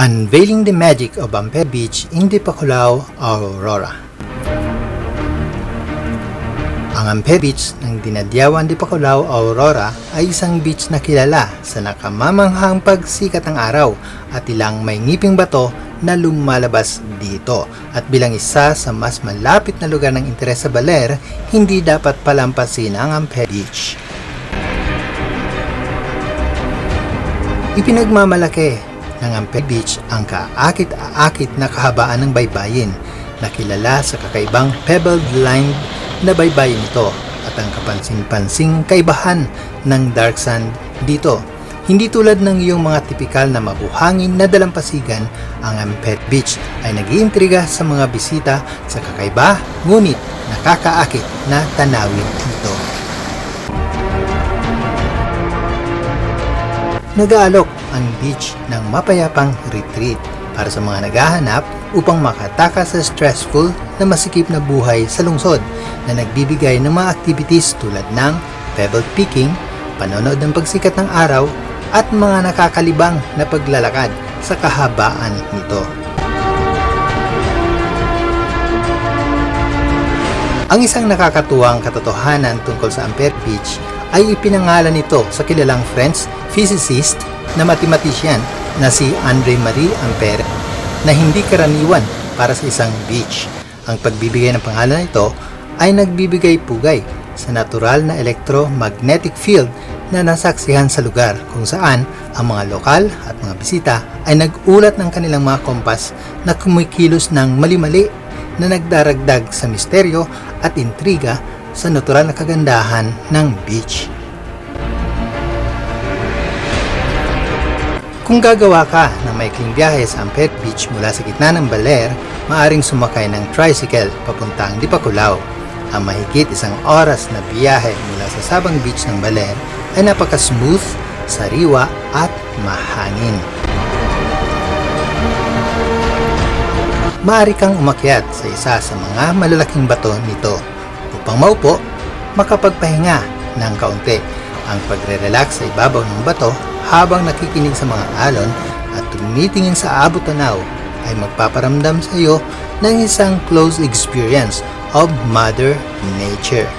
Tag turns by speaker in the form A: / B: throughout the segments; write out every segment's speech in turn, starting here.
A: Unveiling the Magic of Ampere Beach in Dipakulaw, Aurora. Ang Ampere Beach ng Dinadyawan Dipakulaw, Aurora ay isang beach na kilala sa nakamamanghang pagsikat ng araw at ilang may ngiping bato na lumalabas dito. At bilang isa sa mas malapit na lugar ng interes sa Baler, hindi dapat palampasin ang Ampere Beach. Ipinagmamalaki ng Ampere Beach ang kaakit-aakit na kahabaan ng baybayin na kilala sa kakaibang pebbled lined na baybayin ito at ang kapansin-pansing kaibahan ng dark sand dito. Hindi tulad ng iyong mga tipikal na mabuhangin na dalampasigan, ang Ampere Beach ay nag-iintriga sa mga bisita sa kakaiba ngunit nakakaakit na tanawin ito. Nag-aalok ang beach ng mapayapang retreat para sa mga naghahanap upang makatakas sa stressful na masikip na buhay sa lungsod na nagbibigay ng mga activities tulad ng pebble picking, panonood ng pagsikat ng araw, at mga nakakalibang na paglalakad sa kahabaan nito. Ang isang nakakatuwang katotohanan tungkol sa Ampere Beach ay ipinangalan nito sa kilalang French physicist na mathematician na si Andre Marie Ampere na hindi karaniwan para sa isang beach. Ang pagbibigay ng pangalan na ito ay nagbibigay pugay sa natural na electromagnetic field na nasaksihan sa lugar kung saan ang mga lokal at mga bisita ay nagulat ng kanilang mga kompas na kumikilos ng mali-mali na nagdaragdag sa misteryo at intriga sa natural na kagandahan ng beach. Kung gagawa ka ng maikling biyahe sa Ampere Beach mula sa gitna ng Baler, maaring sumakay ng tricycle papuntang Dipakulaw. Ang mahigit isang oras na biyahe mula sa Sabang Beach ng Baler ay napaka-smooth, sariwa at mahangin. Maaari kang umakyat sa isa sa mga malalaking bato nito upang maupo, makapagpahinga ng kaunti. Ang pagre-relax sa ibabaw ng bato habang nakikinig sa mga alon at tumitingin sa abot tanaw ay magpaparamdam sa iyo ng isang close experience of Mother Nature.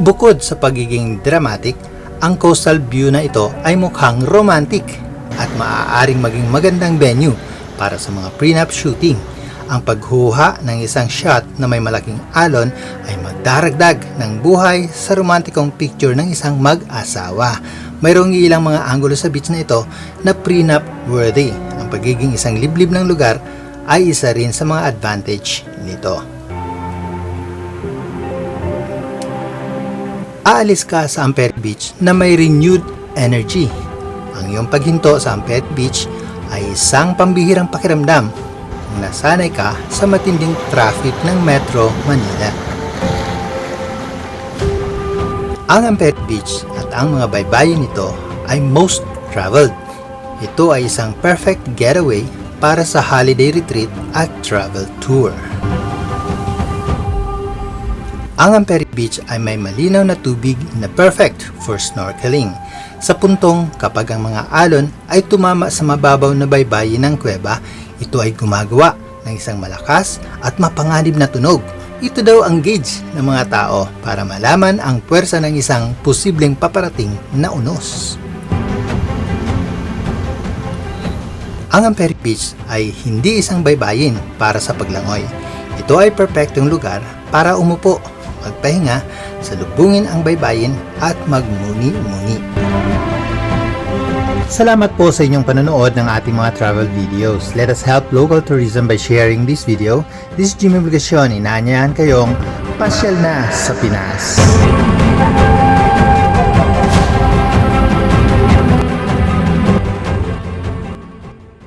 A: Bukod sa pagiging dramatic, ang coastal view na ito ay mukhang romantic at maaaring maging magandang venue para sa mga prenup shooting. Ang paghuha ng isang shot na may malaking alon ay magdaragdag ng buhay sa romantikong picture ng isang mag-asawa. Mayroong ilang mga anggulo sa beach na ito na prenup worthy. Ang pagiging isang liblib ng lugar ay isa rin sa mga advantage nito. aalis ka sa Ampere Beach na may renewed energy. Ang iyong paghinto sa Ampere Beach ay isang pambihirang pakiramdam kung nasanay ka sa matinding traffic ng Metro Manila. Ang Ampere Beach at ang mga baybayin nito ay most traveled. Ito ay isang perfect getaway para sa holiday retreat at travel tour. Ang Ampere Beach ay may malinaw na tubig na perfect for snorkeling. Sa puntong kapag ang mga alon ay tumama sa mababaw na baybayin ng kuweba, ito ay gumagawa ng isang malakas at mapanganib na tunog. Ito daw ang gauge ng mga tao para malaman ang puwersa ng isang posibleng paparating na unos. Ang Ampere Beach ay hindi isang baybayin para sa paglangoy. Ito ay perpektong lugar para umupo magpahinga, salubungin ang baybayin at magmuni-muni. Salamat po sa inyong panonood ng ating mga travel videos. Let us help local tourism by sharing this video. This is Jimmy Obligacion. Inaanyahan kayong pasyal na sa Pinas.